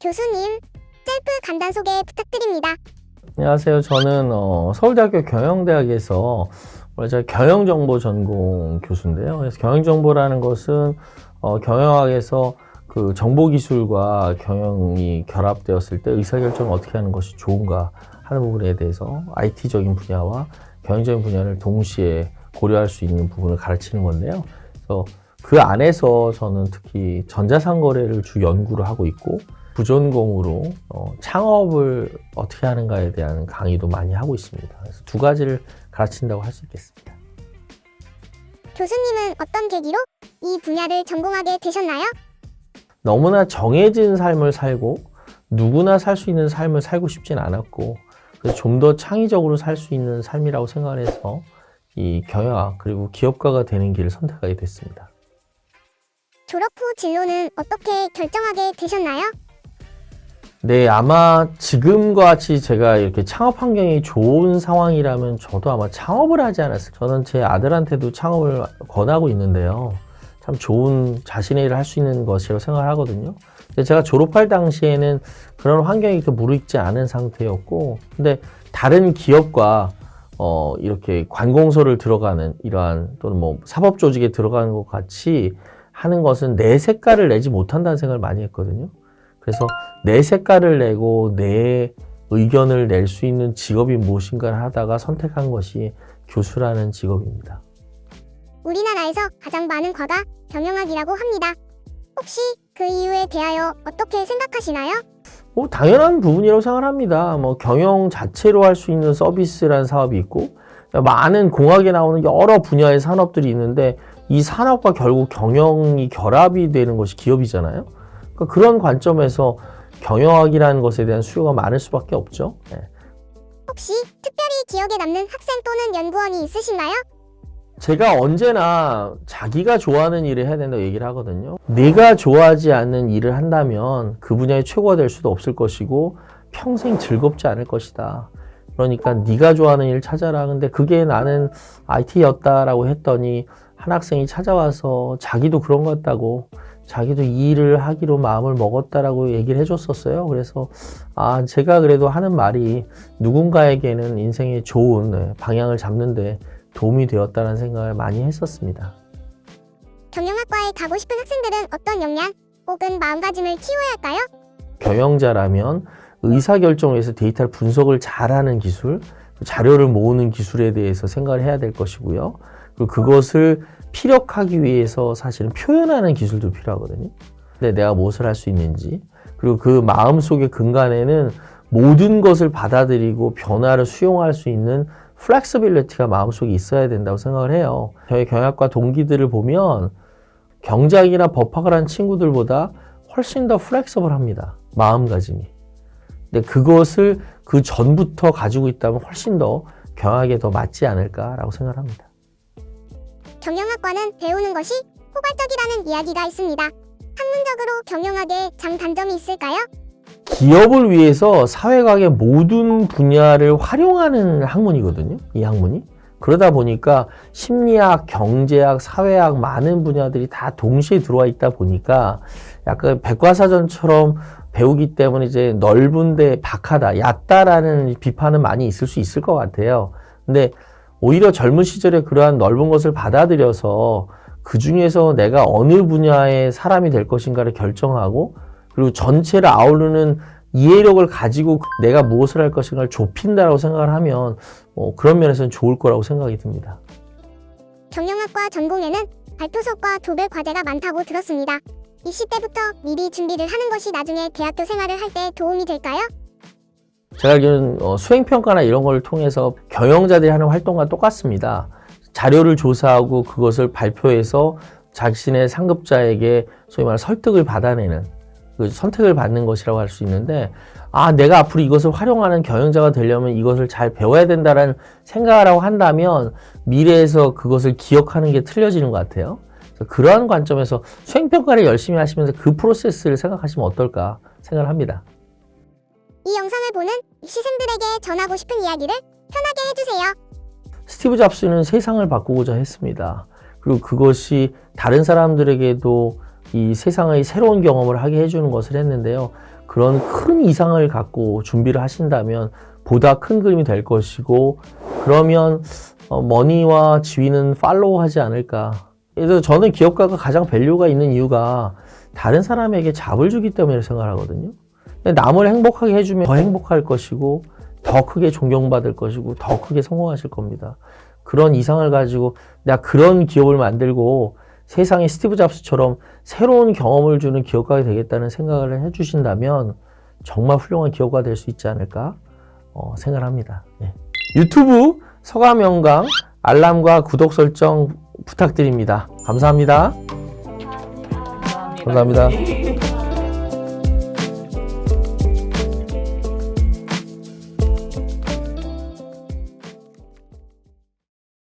교수님, 셀프 간단 소개 부탁드립니다. 안녕하세요. 저는 어, 서울대학교 경영대학에서 원래 제가 경영정보 전공 교수인데요. 그래서 경영정보라는 것은 어, 경영학에서 그 정보기술과 경영이 결합되었을 때 의사결정을 어떻게 하는 것이 좋은가 하는 부분에 대해서 IT적인 분야와 경영적인 분야를 동시에 고려할 수 있는 부분을 가르치는 건데요. 그래서 그 안에서 저는 특히 전자상거래를 주 연구를 하고 있고 부전공으로 어, 창업을 어떻게 하는가에 대한 강의도 많이 하고 있습니다. 그래서 두 가지를 가르친다고 할 수 있겠습니다. 교수님은 어떤 계기로 이 분야를 전공하게 되셨나요? 너무나 정해진 삶을 살고 누구나 살 수 있는 삶을 살고 싶진 않았고 좀 더 창의적으로 살 수 있는 삶이라고 생각을 해서 이 경영학 그리고 기업가가 되는 길을 선택하게 됐습니다. 졸업 후 진로는 어떻게 결정하게 되셨나요? 네, 아마 지금과 같이 제가 이렇게 창업 환경이 좋은 상황이라면 저도 아마 창업을 하지 않았을까. 저는 제 아들한테도 창업을 권하고 있는데요. 참 좋은 자신의 일을 할 수 있는 것이라고 생각을 하거든요. 근데 제가 졸업할 당시에는 그런 환경이 이렇게 무르익지 않은 상태였고, 근데 다른 기업과 어, 이렇게 관공서를 들어가는 이러한 또는 뭐 사법 조직에 들어가는 것 같이 하는 것은 내 색깔을 내지 못한다는 생각을 많이 했거든요. 그래서 내 색깔을 내고 내 의견을 낼 수 있는 직업이 무엇인가를 하다가 선택한 것이 교수라는 직업입니다. 우리나라에서 가장 많은 과가 경영학이라고 합니다. 혹시 그 이유에 대하여 어떻게 생각하시나요? 뭐 당연한 부분이라고 생각합니다. 뭐 경영 자체로 할 수 있는 서비스라는 사업이 있고 많은 공학에 나오는 여러 분야의 산업들이 있는데 이 산업과 결국 경영이 결합이 되는 것이 기업이잖아요. 그러니까 그런 관점에서 경영학이라는 것에 대한 수요가 많을 수밖에 없죠. 네. 혹시 특별히 기억에 남는 학생 또는 연구원이 있으신가요? 제가 언제나 자기가 좋아하는 일을 해야 된다고 얘기를 하거든요. 내가 좋아하지 않는 일을 한다면 그 분야의 최고가 될 수도 없을 것이고 평생 즐겁지 않을 것이다. 그러니까 네가 좋아하는 일을 찾아라. 근데 그게 나는 IT였다라고 했더니 한 학생이 찾아와서 자기도 그런 것 같다고 자기도 이 일을 하기로 마음을 먹었다라고 얘기를 해줬었어요. 그래서 아 제가 그래도 하는 말이 누군가에게는 인생의 좋은 네, 방향을 잡는데 도움이 되었다는 생각을 많이 했었습니다. 경영학과에 가고 싶은 학생들은 어떤 역량 혹은 마음가짐을 키워야 할까요? 경영자라면 의사결정을 위해서 데이터를 분석을 잘하는 기술, 자료를 모으는 기술에 대해서 생각을 해야 될 것이고요. 그것을 피력하기 위해서 사실은 표현하는 기술도 필요하거든요. 근데 내가 무엇을 할 수 있는지, 그리고 그 마음 속의 근간에는 모든 것을 받아들이고 변화를 수용할 수 있는 플렉서빌리티가 마음속에 있어야 된다고 생각을 해요. 저희 경영학과 동기들을 보면 경작이나 법학을 한 친구들보다 훨씬 더 플렉서블 합니다. 마음가짐이. 근데 그것을 그 전부터 가지고 있다면 훨씬 더 경영학에 더 맞지 않을까라고 생각을 합니다. 경영학과는 배우는 것이 포괄적이라는 이야기가 있습니다. 학문적으로 경영학에 장단점이 있을까요? 기업을 위해서 사회과학의 모든 분야를 활용하는 학문이거든요. 이 학문이. 그러다 보니까 심리학, 경제학, 사회학 많은 분야들이 다 동시에 들어와 있다 보니까 약간 백과사전처럼 배우기 때문에 이제 넓은데 박하다, 얕다라는 비판은 많이 있을 수 있을 것 같아요. 근데 오히려 젊은 시절에 그러한 넓은 것을 받아들여서 그 중에서 내가 어느 분야의 사람이 될 것인가를 결정하고 그리고 전체를 아우르는 이해력을 가지고 내가 무엇을 할 것인가를 좁힌다라고 생각을 하면 뭐 그런 면에서는 좋을 거라고 생각이 듭니다. 경영학과 전공에는 발표 수업과 조별 과제가 많다고 들었습니다. 입시 때부터 미리 준비를 하는 것이 나중에 대학교 생활을 할 때 도움이 될까요? 제가 알기로는 어, 수행평가나 이런 걸 통해서 경영자들이 하는 활동과 똑같습니다. 자료를 조사하고 그것을 발표해서 자신의 상급자에게 소위 말해 설득을 받아내는 그 선택을 받는 것이라고 할 수 있는데 아 내가 앞으로 이것을 활용하는 경영자가 되려면 이것을 잘 배워야 된다라는 생각을 하고 한다면 미래에서 그것을 기억하는 게 틀려지는 것 같아요. 그래서 그러한 관점에서 수행평가를 열심히 하시면서 그 프로세스를 생각하시면 어떨까 생각을 합니다. 이 영상을 보는 시생들에게 전하고 싶은 이야기를 편하게 해주세요. 스티브 잡스는 세상을 바꾸고자 했습니다. 그리고 그것이 다른 사람들에게도 이 세상의 새로운 경험을 하게 해주는 것을 했는데요. 그런 큰 이상을 갖고 준비를 하신다면 보다 큰 그림이 될 것이고 그러면 어, 머니와 지위는 팔로우 하지 않을까. 그래서 저는 기업가가 가장 밸류가 있는 이유가 다른 사람에게 잡을 주기 때문에 생각하거든요. 남을 행복하게 해주면 더 행복할 것이고 더 크게 존경받을 것이고 더 크게 성공하실 겁니다. 그런 이상을 가지고 내가 그런 기업을 만들고 세상에 스티브 잡스처럼 새로운 경험을 주는 기업가가 되겠다는 생각을 해주신다면 정말 훌륭한 기업가 될 수 있지 않을까 어, 생각을 합니다. 예. 유튜브 서가명강 알람과 구독 설정 부탁드립니다. 감사합니다. 감사합니다.